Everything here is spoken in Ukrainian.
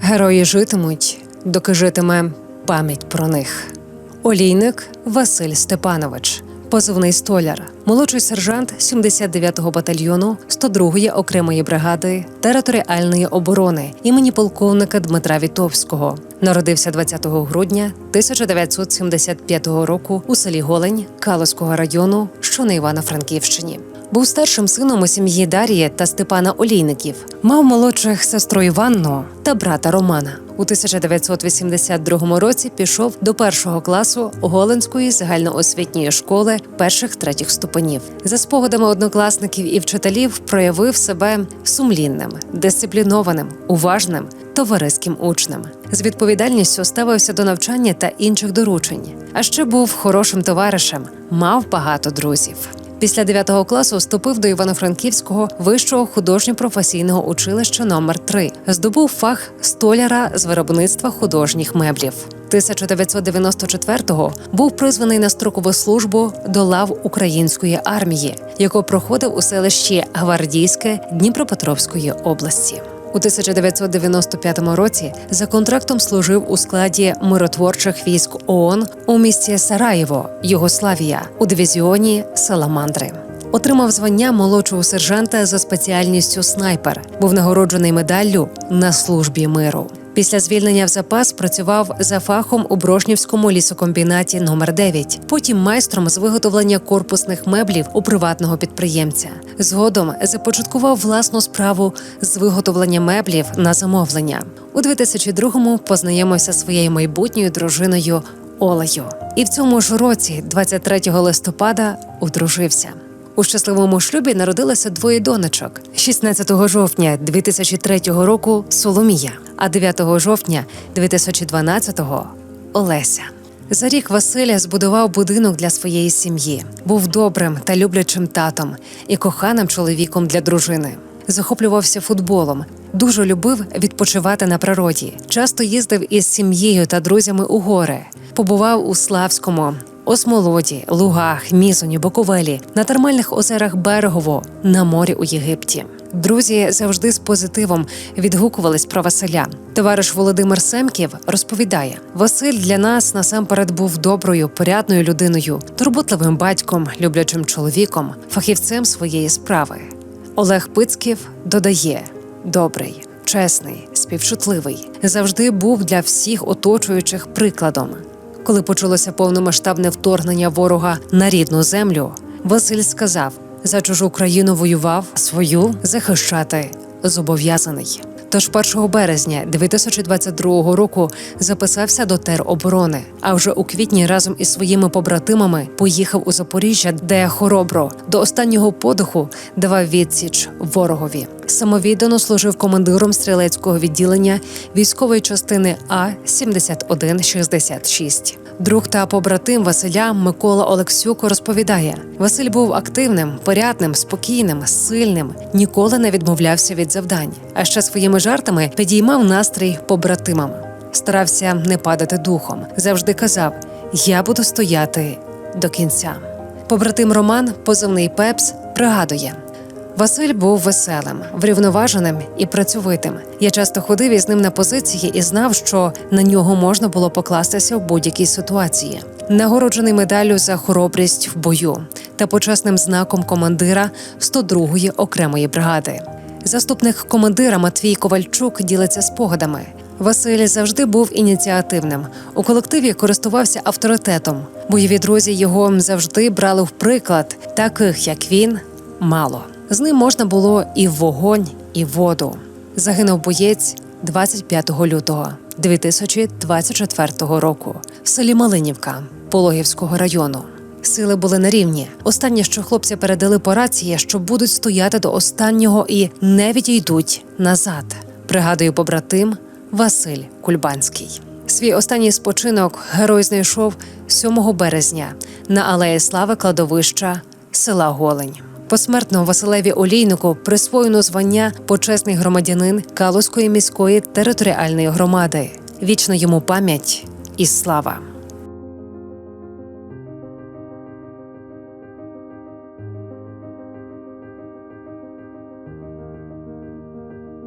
Герої житимуть, доки житиме пам'ять про них. Олійник Василь Степанович, позивний столяр, молодший сержант 79-го батальйону 102-ї окремої бригади територіальної оборони імені полковника Дмитра Вітовського. Народився 20 грудня 1975 року у селі Голень Калоського району, що на Івано-Франківщині. Був старшим сином у сім'ї Дар'ї та Степана Олійників. Мав молодших сестру Іванну та брата Романа. У 1982 році пішов до першого класу Голенської загальноосвітньої школи перших третіх ступенів. За спогадами однокласників і вчителів проявив себе сумлінним, дисциплінованим, уважним, товариським учнем. З відповідальністю ставився до навчання та інших доручень. А ще був хорошим товаришем, мав багато друзів. Після 9 класу вступив до Івано-Франківського вищого художньо-професійного училища номер 3 Здобув фах столяра з виробництва художніх меблів. 1994-го був призваний на строкову службу до лав української армії, яку проходив у селищі Гвардійське Дніпропетровської області. У 1995 році за контрактом служив у складі миротворчих військ ООН у місті Сараєво, Югославія, у дивізіоні Саламандри. Отримав звання молодшого сержанта за спеціальністю снайпер. Був нагороджений медаллю на службі миру. Після звільнення в запас працював за фахом у Брошнівському лісокомбінаті номер 9 Потім майстром з виготовлення корпусних меблів у приватного підприємця. Згодом започаткував власну справу з виготовлення меблів на замовлення. У 2002-му познайомився своєю майбутньою дружиною Олею. І в цьому ж році, 23 листопада, одружився. У щасливому шлюбі народилося двоє донечок 16 жовтня 2003 року Соломія, а 9 жовтня 2012-го Олеся. За рік Василя збудував будинок для своєї сім'ї, був добрим та люблячим татом і коханим чоловіком для дружини. Захоплювався футболом, дуже любив відпочивати на природі. Часто їздив із сім'єю та друзями у гори. Побував у Славському, Осмолоді, Лугах, Мізоні, Боковелі, на термальних озерах Берегово, на морі у Єгипті. Друзі завжди з позитивом відгукувались про Василя. Товариш Володимир Семків розповідає: Василь для нас насамперед був доброю, порядною людиною, турботливим батьком, люблячим чоловіком, фахівцем своєї справи. Олег Пицьків додає: добрий, чесний, співчутливий, завжди був для всіх оточуючих прикладом. Коли почалося повномасштабне вторгнення ворога на рідну землю, Василь сказав: за чужу країну воював, свою захищати зобов'язаний. Тож 1 березня 2022 року записався до тероборони. А вже у квітні разом із своїми побратимами поїхав у Запоріжжя, де хоробро до останнього подиху давав відсіч ворогові. Самовіддано служив командиром стрілецького відділення військової частини А 7166 Друг та побратим Василя Микола Олексюк розповідає: Василь був активним, порядним, спокійним, сильним, ніколи не відмовлявся від завдань. А ще своїми жартами підіймав настрій побратимам. Старався не падати духом. Завжди казав: Я буду стояти до кінця. Побратим Роман, позивний Пепс, пригадує. Василь був веселим, врівноваженим і працьовитим. Я часто ходив із ним на позиції і знав, що на нього можна було покластися в будь-якій ситуації. Нагороджений медаллю за хоробрість в бою та почесним знаком командира 102-ї окремої бригади. Заступник командира Матвій Ковальчук ділиться спогадами. Василь завжди був ініціативним. У колективі користувався авторитетом. Бойові друзі його завжди брали в приклад, таких як він мало. З ним можна було і вогонь, і воду. Загинув боєць 25 лютого 2024 року в селі Малинівка Пологівського району. Сили були на рівні. Останнє, що хлопці передали по рації, що будуть стояти до останнього і не відійдуть назад. Пригадує побратим Василь Кульбанський. Свій останній спочинок герой знайшов 7 березня на алеї слави кладовища села Голень. Посмертно Василеві Олійнику присвоєно звання почесний громадянин Калузької міської територіальної громади. Вічна йому пам'ять і слава.